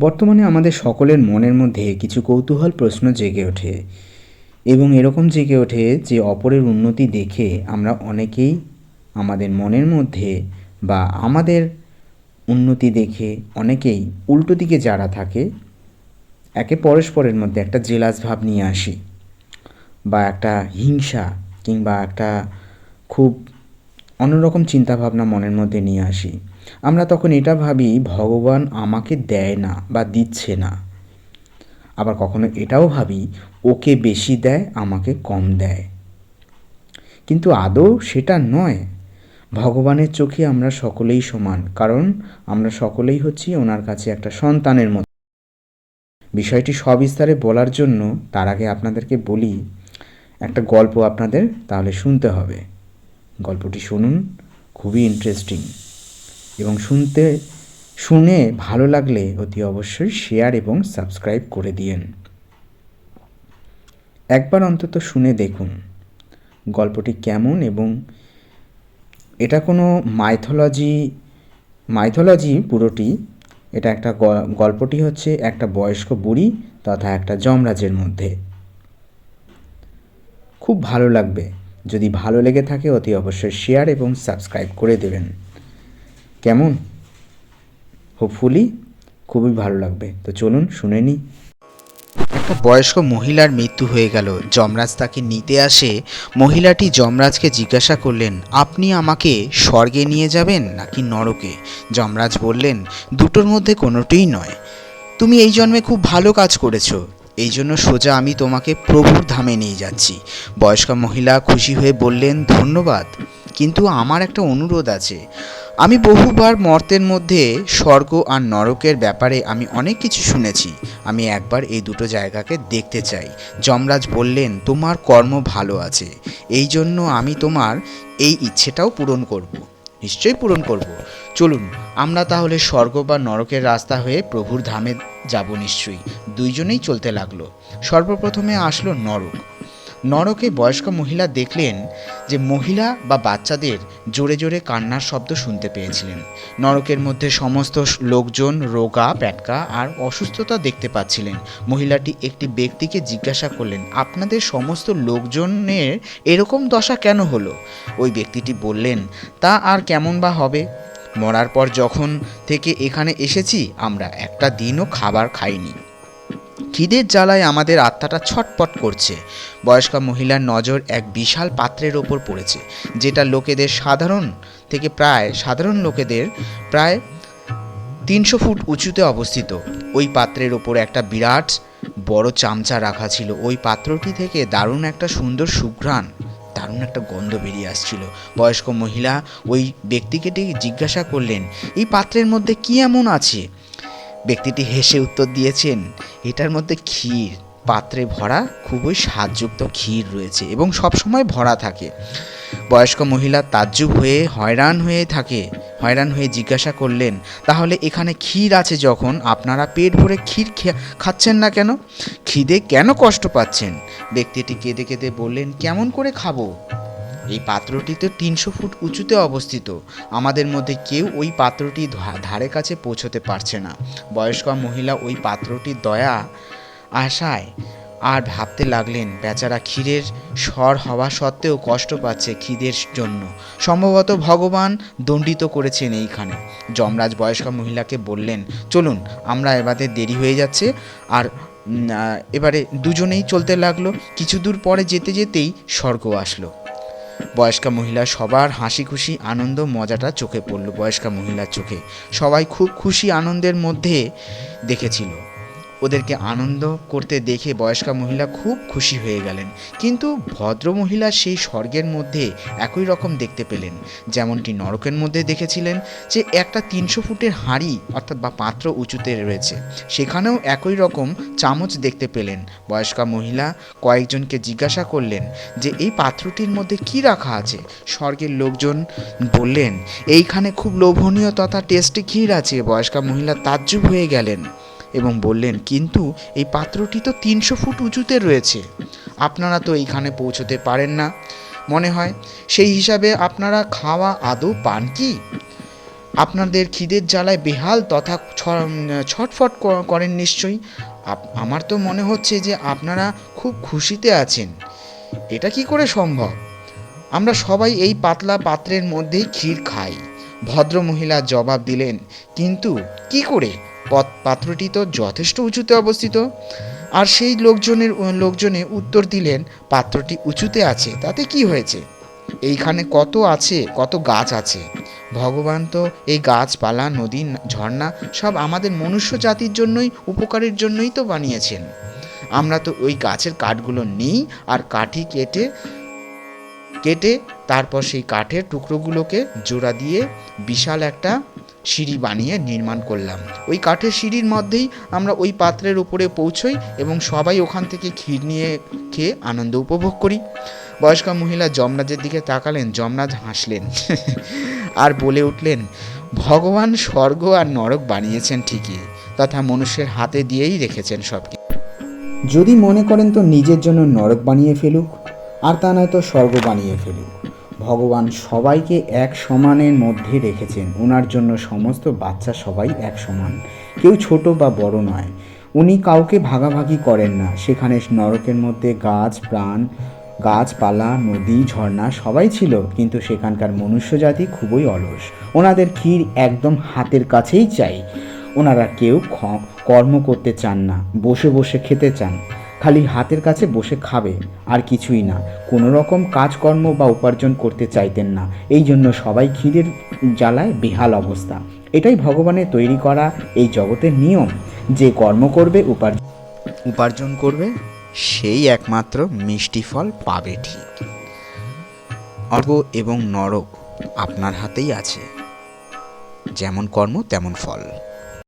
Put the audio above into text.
বর্তমানে আমাদের সকলের মনের মধ্যে কিছু কৌতূহল প্রশ্ন জেগে ওঠে এবং এরকম জেগে ওঠে যে অপরের উন্নতি দেখে আমরা অনেকেই আমাদের মনের মধ্যে বা আমাদের উন্নতি দেখে অনেকেই উল্টো দিকে যারা থাকে, একে পরস্পরের মধ্যে একটা জেলাস ভাব নিয়ে আসি বা একটা হিংসা কিংবা একটা খুব অন্যরকম চিন্তাভাবনা মনের মধ্যে নিয়ে আসি। আমরা তখন এটা ভাবি, ভগবান আমাকে দেয় না বা দিচ্ছে না। আবার কখনো এটাও ভাবি, ওকে বেশি দেয়, আমাকে কম দেয়। কিন্তু আদৌ সেটা নয়। ভগবানের চোখে আমরা সকলেই সমান, কারণ আমরা সকলেই হচ্ছি ওনার কাছে একটা সন্তানের মতো। বিষয়টি সবিস্তারে বলার জন্য তার আগে আপনাদেরকে বলি, একটা গল্প আপনাদের তাহলে শুনতে হবে। গল্পটি শুনুন, খুবই ইন্টারেস্টিং এবং শুনতে, শুনে ভালো লাগলে অতি অবশ্যই শেয়ার এবং সাবস্ক্রাইব করে দিয়েন। একবার অন্তত শুনে দেখুন গল্পটি কেমন এবং এটা কোনো মাইথোলজি মাইথোলজি পুরোটি, এটা একটা গল্পটি হচ্ছে একটা বয়স্ক বুড়ি তথা একটা যমরাজের মধ্যে। খুব ভালো লাগবে। যদি ভালো লেগে থাকে, অতি অবশ্যই শেয়ার এবং সাবস্ক্রাইব করে দেবেন। কেমন? হোপফুলি খুবই ভালো লাগবে। তো চলুন শুনে নিই। একটা বয়স্ক মহিলার মৃত্যু হয়ে গেল। যমরাজ তাকে নিতে আসে। মহিলাটি যমরাজকে জিজ্ঞাসা করলেন, আপনি আমাকে স্বর্গে নিয়ে যাবেন নাকি নরকে? যমরাজ বললেন, দুটোর মধ্যে কোনোটিই নয়। তুমি এই জন্মে খুব ভালো কাজ করেছ। এই জন্য সোজা আমি তোমাকে প্রভুর ধামে নিয়ে যাচ্ছি। বয়স্ক মহিলা খুশি হয়ে বললেন, ধন্যবাদ। কিন্তু আমার একটা অনুরোধ আছে। আমি বহুবার মর্তের মধ্যে স্বর্গ আর নরকের ব্যাপারে আমি অনেক কিছু শুনেছি। আমি একবার এই দুটো জায়গাকে দেখতে চাই। যমরাজ বললেন, তোমার কর্ম ভালো আছে। এই জন্য আমি তোমার এই ইচ্ছেটাও পূরণ করব। নিশ্চয়ই পূরণ করব। চলুন, আমরা তাহলে স্বর্গ বা নরকের রাস্তা হয়ে প্রভুর ধামে যাব নিশ্চয়ই। দুইজনেই চলতে লাগল। সর্বপ্রথমে আসলো নরক। নরকে বয়স্ক মহিলা দেখলেন যে মহিলা বা বাচ্চাদের জোরে জোরে কান্নার শব্দ শুনতে পেয়েছিলেন। নরকের মধ্যে সমস্ত লোকজন রোগা, প্যাটকা আর অসুস্থতা দেখতে পাচ্ছিলেন। মহিলাটি একটি ব্যক্তিকে জিজ্ঞাসা করলেন, আপনাদের সমস্ত লোকজনের এরকম দশা কেন হলো? ওই ব্যক্তিটি বললেন, তা আর কেমন বা হবে? মরার পর যখন থেকে এখানে এসেছি, আমরা একটা দিনও খাবার খাইনি। খিদের জ্বালায় আমাদের আত্মাটা ছটপট করছে। বয়স্ক মহিলার নজর এক বিশাল পাত্রের ওপর পড়েছে, যেটা লোকেদের সাধারণ থেকে প্রায়, সাধারণ লোকেদের প্রায় তিনশো ফুট উঁচুতে অবস্থিত। ওই পাত্রের ওপর একটা বিরাট বড় চামচা রাখা ছিল। ওই পাত্রটি থেকে দারুণ একটা সুন্দর সুঘ্রাণ, দারুণ একটা গন্ধ বেরিয়ে আসছিল। বয়স্ক মহিলা ওই ব্যক্তিকে জিজ্ঞাসা করলেন, এই পাত্রের মধ্যে কি এমন আছে? ব্যক্তিটি হেসে উত্তর দিয়েছেন, এটার মধ্যে ক্ষীর, পাত্রে ভরা খুবই স্বাদযুক্ত ক্ষীর রয়েছে এবং সবসময় ভরা থাকে। বয়স্ক মহিলা তাজ্জুব হয়ে হয়রান হয়ে থাকে, হয়রান হয়ে জিজ্ঞাসা করলেন, তাহলে এখানে ক্ষীর আছে যখন? আপনারা পেট ভরে ক্ষীর খাচ্ছেন না কেন? খিদে কেন কষ্ট পাচ্ছেন? ব্যক্তিটি কেঁদে কেঁদে বললেন, কেমন করে খাব? এই পাত্রটি তো তিনশো ফুট উঁচুতে অবস্থিত। আমাদের মধ্যে কেউ ওই পাত্রটি ধারে কাছে পৌঁছতে পারছে না। বয়স্ক মহিলা ওই পাত্রটির দয়া আশায় আর ভাবতে লাগলেন, বেচারা ক্ষীরের স্বর হওয়া সত্ত্বেও কষ্ট পাচ্ছে খিদের জন্য। সম্ভবত ভগবান দণ্ডিত করেছেন এইখানে। যমরাজ বয়স্ক মহিলাকে বললেন, চলুন, আমরা এবারে দেরি হয়ে যাচ্ছে। আর এবারে দুজনেই চলতে লাগল। কিছু দূর পরে যেতে যেতেই স্বর্গ আসলো। বয়স্কা মহিলা সবার হাসি খুশি আনন্দ মজাটা চোখে পড়ল বয়স্কা মহিলার চোখে। সবাই খুব খুশি আনন্দের মধ্যে দেখেছিল। ওদেরকে আনন্দ করতে দেখে বয়স্কা মহিলা খুব খুশি হয়ে গেলেন। কিন্তু ভদ্র মহিলা সেই স্বর্গের মধ্যে একই রকম দেখতে পেলেন। যেমনটি নরকের মধ্যে দেখেছিলেন যে একটা তিনশো ফুটের হাঁড়ি অর্থাৎ বা পাত্র উঁচুতে রয়েছে। সেখানেও একই রকম চামচ দেখতে পেলেন। বয়স্কা মহিলা কয়েকজনকে জিজ্ঞাসা করলেন যে, এই পাত্রটির মধ্যে কি রাখা আছে? স্বর্গের লোকজন বললেন, এইখানে খুব লোভনীয় তথা টেস্টি ক্ষীর আছে। বয়স্কা মহিলা তাজ্জুব হয়ে গেলেন। এবং বললেন, কিন্তু এই পাত্রটি তো তিনশো ফুট উঁচুতে রয়েছে। আপনারা তো এইখানে পৌঁছতে পারেন না। মনে হয় সেই হিসাবে আপনারা খাওয়া আদৌ পান কি? আপনাদের খিদের জ্বালায় বেহাল তথা ছটফট করেন নিশ্চয়ই। আমার তো মনে হচ্ছে যে আপনারা খুব খুশিতে আছেন। এটা কি করে সম্ভব? আমরা সবাই এই পাতলা পাত্রের মধ্যেই ক্ষীর খাই। ভদ্র মহিলা জবাব দিলেন, কিন্তু কি করে? পাত্রটি তো যথেষ্ট উঁচুতে অবস্থিত। আর সেই লোকজনের, লোকজনে উত্তর দিলেন পাত্রটি উঁচুতে আছে, তাতে কি হয়েছে? এইখানে কত আছে, কত গাছ আছে? ভগবান তো এই গাছপালা, নদী, ঝর্ণা সব আমাদের মনুষ্য জাতির জন্যই, উপকারের জন্যই তো বানিয়েছেন। আমরা তো ওই গাছের কাঠগুলো নিই আর কাঠি কেটে কেটে তারপর সেই কাঠের টুকরোগুলোকে জোড়া দিয়ে বিশাল একটা সিঁড়ি বানিয়ে নির্মাণ করলাম। ওই কাঠের সিঁড়ির মধ্যেই আমরা ওই পাত্রের উপরে পৌঁছই এবং সবাই ওখান থেকে ক্ষীর নিয়ে খেয়ে আনন্দ উপভোগ করি। বয়স্ক মহিলা যমরাজের দিকে তাকালেন, যমরাজ হাসলেন, আর বলে উঠলেন, ভগবান স্বর্গ আর নরক বানিয়েছেন ঠিকই, তথা মনুষ্যের হাতে দিয়েই রেখেছেন সব যদি মনে করেন তো নিজের জন্য নরক বানিয়ে ফেলুক, আর তা নয়তো স্বর্গ বানিয়ে ফেলুক। ভগবান সবাইকে এক সমানের মধ্যে রেখেছেন। ওনার জন্য সমস্ত বাচ্চা সবাই এক সমান। কেউ ছোট বা বড় নয়। উনি কাউকে ভাগাভাগি করেন না। সেখানে নরকের মধ্যে গাছ, প্রাণ, গাছপালা, নদী, ঝর্ণা সবাই ছিল, কিন্তু সেখানকার মনুষ্য জাতি খুবই অলস। ওনাদের ক্ষীর একদম হাতের কাছেই চাই। ওনারা কেউ কর্ম করতে চান না, বসে বসে খেতে চান। খালি হাতের কাছে বসে খাবে, আর কিছুই না। কোনো রকম কাজকর্ম বা উপার্জন করতে চাইতেন না। এই জন্য সবাই ক্ষীরের জ্বালায় বেহাল অবস্থা। এটাই ভগবানের তৈরি করা এই জগতের নিয়ম। যে কর্ম করবে উপার্জন উপার্জন করবে, সেই একমাত্র মিষ্টি ফল পাবে ঠিক। অর্গ এবং নরক আপনার হাতেই আছে। যেমন কর্ম, তেমন ফল।